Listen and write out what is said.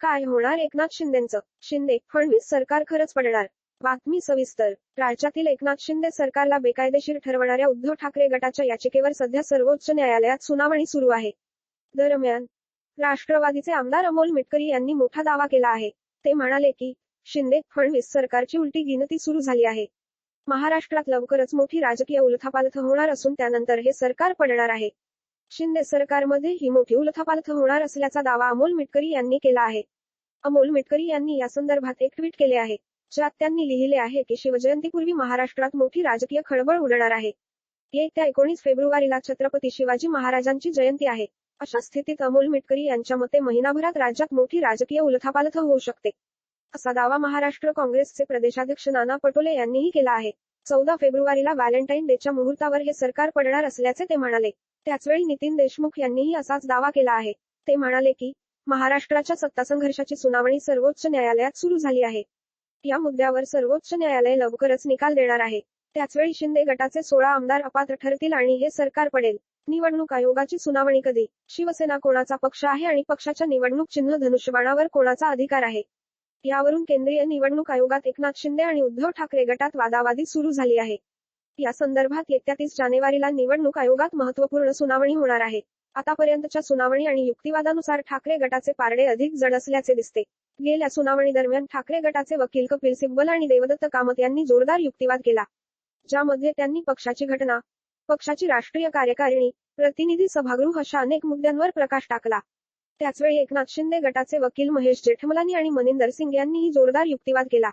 काय होणार एकनाथ शिंदेचं? शिंदे फडणवीस सरकार खरंच पडणार. बातमी सविस्तर. राज्यातील एकनाथ शिंदे सरकारला बेकायदेशीर ठरवणाऱ्या उद्धव ठाकरे गटाच्या याचिकेवर सध्या सर्वोच्च न्यायालयात सुनावणी सुरू आहे. दरम्यान राष्ट्रवादीचे आमदार अमोल मिटकरी यांनी मोठा दावा केला आहे. ते म्हणाले की शिंदे फडणवीस सरकारची उलटी गिनती सुरू झाली आहे. महाराष्ट्रात लवकरच मोठी राजकीय उलथापालथ होणार असून त्यानंतर हे सरकार पडणार आहे. शिंदे सरकारमध्ये ही मोठी उलथापालथ होणार असल्याचा दावा अमोल मिटकरी यांनी केला आहे. अमोल मिटकरी यांनी या संदर्भात एक ट्विट केले आहे ज्यात त्यांनी लिहिले आहे की शिवजयंतीपूर्वी महाराष्ट्रात मोठी राजकीय खळबळ उडणार आहे. येत्या एकोणीस फेब्रुवारीला छत्रपती शिवाजी महाराजांची जयंती आहे. अशा स्थितीत अमोल मिटकरी यांच्या मते महिनाभरात राज्यात मोठी राजकीय उलथापालथ होऊ शकते. असा दावा महाराष्ट्र काँग्रेसचे प्रदेशाध्यक्ष नाना पटोले यांनीही केला आहे. चौदा फेब्रुवारीला व्हॅलेंटाईन डेच्या मुहूर्तावर हे सरकार पडणार असल्याचे ते म्हणाले. त्याचवेळी नितीन देशमुख यांनीही असाच दावा केला आहे. ते म्हणाले की महाराष्ट्राच्या सत्ता संघर्षाची सुनावणी सर्वोच्च न्यायालयात सुरू झाली आहे. या मुद्द्यावर सर्वोच्च न्यायालय लवकरच निकाल देणार आहे. त्याचवेळी शिंदे गटाचे सोळा आमदार अपात्र ठरतील आणि हे सरकार पडेल. निवडणूक आयोगाची सुनावणी कधी? शिवसेना कोणाचा पक्ष आहे आणि पक्षाच्या निवडणूक चिन्ह धनुष्यबाणावर कोणाचा अधिकार आहे? यावरून केंद्रीय निवडणूक आयोगात एकनाथ शिंदे आणि उद्धव ठाकरे गटात वादावादी सुरू झाली आहे. या संदर्भात येत्या तीस जानेवारीला निवडणूक आयोगात महत्त्वपूर्ण सुनावणी होणार आहे. आतापर्यंतच्या सुनावणी आणि युक्तिवादानुसार ठाकरे गटाचे पारडे अधिक जड असल्याचे दिसते. गेल्या सुनावणी दरम्यान ठाकरे गटाचे वकील कपिल सिब्बल आणि देवदत्त कामत यांनी जोरदार युक्तिवाद केला. ज्यामध्ये त्यांनी पक्षाची घटना पक्षाची राष्ट्रीय कार्यकारिणी प्रतिनिधी सभागृह अशा अनेक मुद्द्यांवर प्रकाश टाकला. त्याचवेळी एकनाथ शिंदे गटाचे वकील महेश जेठमलानी आणि मनिंदर सिंग यांनीही जोरदार युक्तिवाद केला.